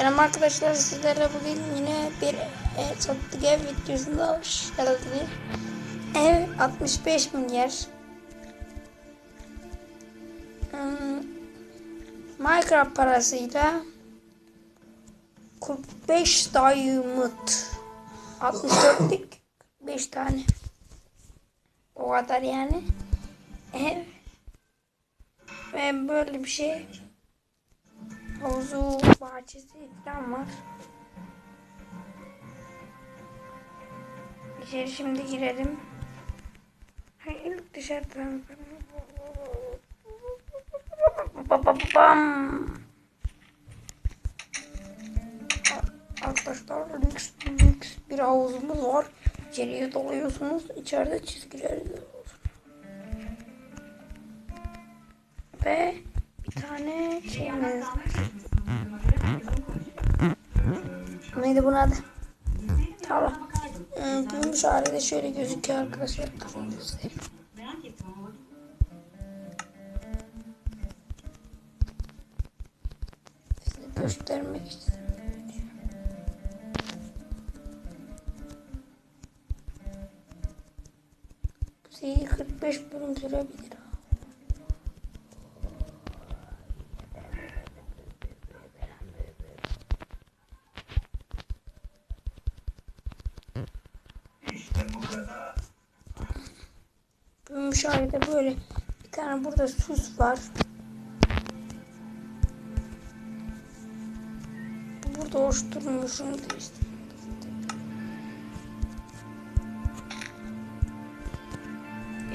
Selam arkadaşlar sizlerle bugün yine bir e, sattık ev videosunda hoş geldiniz. Ev 65 milyar. Hmm, Minecraft parasıyla 45 diamond 64'lük 5 tane. O kadar yani. Ev ve böyle bir şey havuzu, bahçesi falan var. İçeri şimdi girelim. Hayır dışarıdan. Bam. Arkadaşlar lüks lüks bir havuzumuz var. İçeriye dalıyorsunuz. İçeride çizgiler. Ve bir tane şeyimiz var. Neydi bunun adı? Tamam. Hmm, Büyümüş hali de şöyle gözüküyor arkadaşlar. Durun göstereyim. Size göstermek istedim. Bu seri 45 bölüm sürebilir. Büyümüş hali de böyle. Bir tane burada süs var. Bu Burada hoş durmuyor. Şunu değiştir.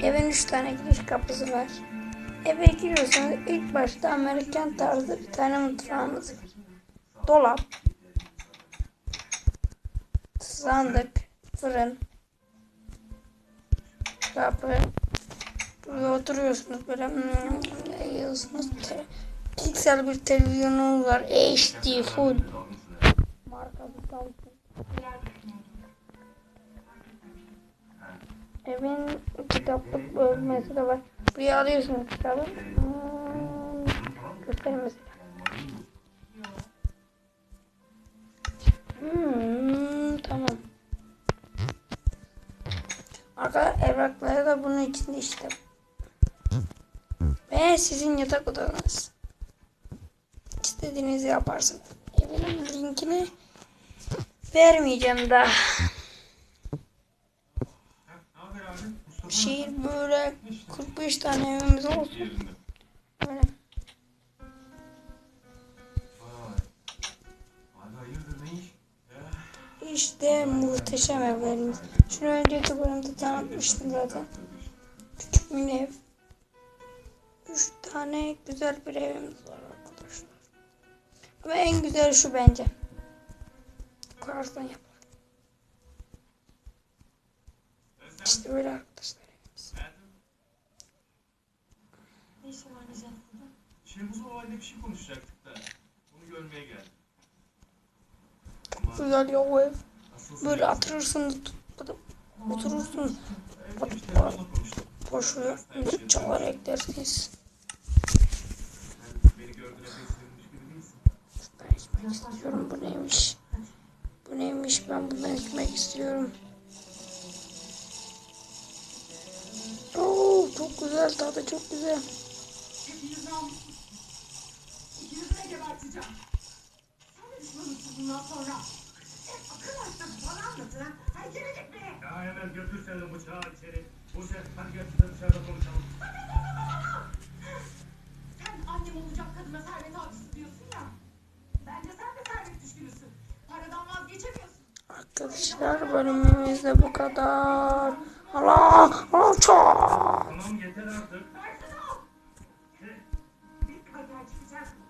Evin üç tane giriş kapısı var. Eve giriyorsanız ilk başta Amerikan tarzı bir tane mutfağımız var. Dolap. Sandık. Fırın. Kapı. Burada oturuyorsunuz böyle hmm, yiyorsunuz. Piksel bir televizyonunuz var. HD full. Markası Samsung. Evin kitaplık bölmesi de var. Buraya alıyorsunuz kitabı. Hmm, göstereyim mesela. Arka evrakları da bunun içinde işte. Ve sizin yatak odanız. İstediğinizi yaparsınız. Evinin linkini vermeyeceğim daha. Şehir böyle 45 tane evimiz olsun. Böyle. İşte muhteşem evlerimiz. Şunu önceki bölümde tanıtmıştım zaten. Küçük bir ev. Üç tane güzel bir evimiz var arkadaşlar. Ama en güzel şu bence. Kurarsan yapar. İşte böyle arkadaşlar evimiz. Şehmuz olayla bir şey konuşacaktık da. Bunu görmeye. Güzel ya o ev. Böyle oturursunuz. Oturursunuz. evde bir telefonla konuştuk. Boşu çalar eklersiniz. Ben içmek istiyorum. Bu neymiş? Bu neymiş? Ben bundan içmek istiyorum. Oo, çok güzel tadı çok güzel. İkinizi de geberteceğim. Sen de düşmanımsın bundan sonra. Ya hemen götür sen de içeri. Bu sefer de dışarıda konuşalım. Sen annem olacak kadına servet avcısı diyorsun ya. Bence sen de servet düşkünüsün. Paradan vazgeçemiyorsun. Arkadaşlar bölümümüz de bu kadar. Allah! Allah! Çok! Tamam yeter artık.